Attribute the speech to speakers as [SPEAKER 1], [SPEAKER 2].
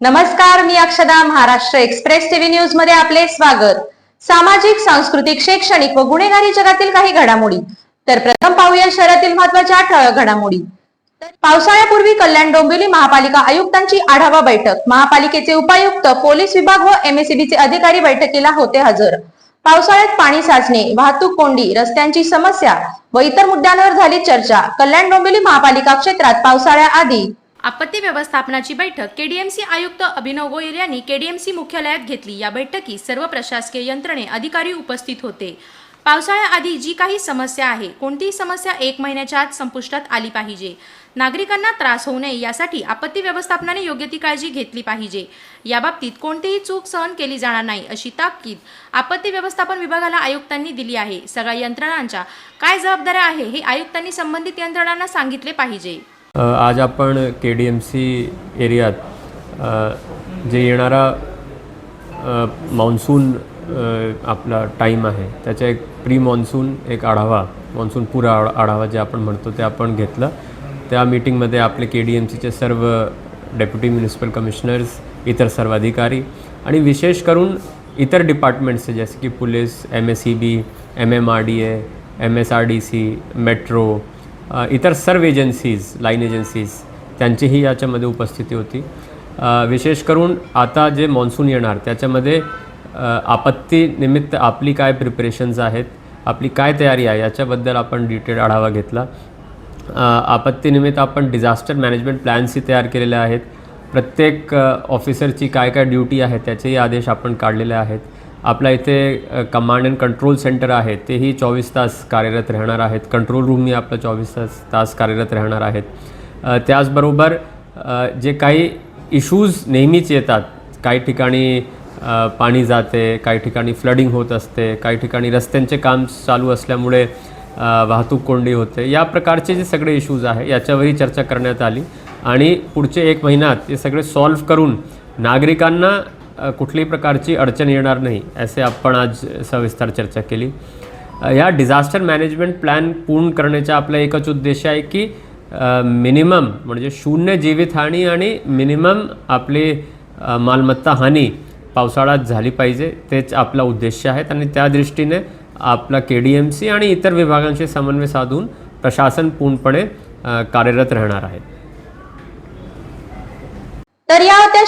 [SPEAKER 1] नमस्कार मी अक्षदा Maharashtra express TV न्यूजमध्ये आपले स्वागत. सामाजिक सांस्कृतिक शैक्षणिक व गुन्हेगारी जगातील काही घडामोडी. तर प्रथम पाहूया शहरातील महत्त्वाच्या ठळक घडामोडी. तर पावसाळ्यापूर्वी कल्याण डोंबिवली महापालिका आयुक्तांची आढावा बैठक. महापालिकेचे उपायुक्त पोलीस विभाग व एमएससीबीचे अधिकारी बैठकीला होते हजर. पावसाळ्यात पाणी साचणे वाहतूक कोंडी रस्त्यांची समस्या व इतर मुद्द्यांवर झाली चर्चा. कल्याण डोंबिवली महापालिका क्षेत्रात पावसाळ्याआधी
[SPEAKER 2] आपत्ती व्यवस्थापनाची बैठक केडीएमसी आयुक्त अभिनव गोयल यांनी केडीएमसी मुख्यालयात घेतली. या बैठकीत सर्व प्रशासकीय यंत्रणे अधिकारी उपस्थित होते. पावसाळ्याआधी जी काही समस्या आहे कोणतीही समस्या एक महिन्याच्या आत संपुष्टात आली पाहिजे. नागरिकांना त्रास होऊ नये यासाठी आपत्ती व्यवस्थापनाने योग्य ती काळजी घेतली पाहिजे. याबाबतीत कोणतीही चूक सहन केली जाणार नाही अशी ताकीद आपत्ती व्यवस्थापन विभागाला आयुक्तांनी दिली आहे. सगळ्या यंत्रणांच्या काय जबाबदाऱ्या आहे हे आयुक्तांनी संबंधित यंत्रणांना सांगितले पाहिजे.
[SPEAKER 3] आज आपण के डी एम सी एरियात जे येणारा मान्सून आपला टाईम आहे त्याचा एक प्री मान्सून एक आढावा मान्सून पुरा आढावा जे आपण म्हणतो ते आपण घेतलं. त्या मीटिंगमध्ये आपले के डी एम सीचे सर्व डेप्युटी म्युनिसिपल कमिशनर्स इतर सर्व अधिकारी आणि विशेष करून इतर डिपार्टमेंट्स जसे की police M S C B M M R D A M S R D C metro इतर सर्व एजन्सीज लाईन एजन्सीज त्यांचीही याच्यामध्ये उपस्थिती होती. विशेष करून आता जे मान्सून येणार त्याच्यामध्ये आपत्तीनिमित्त आपली काय प्रिपरेशन्स आहेत आपली काय तयारी आहे याच्याबद्दल आपण डिटेल आढावा घेतला. आपत्तीनिमित्त आपण डिझास्टर मॅनेजमेंट प्लॅन्सही तयार केलेले आहेत. प्रत्येक ऑफिसरची काय काय ड्युटी आहे त्याचेही आदेश आपण काढलेले आहेत. आपल्या इथे कमांड अँड कंट्रोल सेंटर आहे. तेही चोवीस तास कार्यरत राहणार आहेत. कंट्रोल रूमही आपलं चोवीस तास तास कार्यरत राहणार आहेत. त्याचबरोबर जे काही इश्यूज नेहमीच येतात. काही ठिकाणी पाणी जाते काही ठिकाणी फ्लडिंग होत असते काही ठिकाणी रस्त्यांचे काम चालू असल्यामुळे वाहतूक कोंडी होते. या प्रकारचे जे सगळे इश्यूज आहे याच्यावरही चर्चा करण्यात आली. आणि पुढचे एक महिन्यात ते सगळे सॉल्व्ह करून नागरिकांना कुठलीही कुठल्याही प्रकारची अडचण येणार नाही असे आपण आज सविस्तर चर्चा केली. या डिझास्टर मॅनेजमेंट प्लॅन पूर्ण करण्याचा आपला एकच उद्देश आहे की मिनिमम म्हणजे शून्य जीवितहानी आणि मिनिमम आपली मालमत्ता हानी पावसाळ्यात झाली पाहिजे तेच आपला उद्देश आहेत आणि त्या दृष्टीने आपला के डी एम सी आणि इतर विभागांशी समन्वय साधून प्रशासन पूर्णपणे कार्यरत राहणार आहे
[SPEAKER 1] तर या होत्या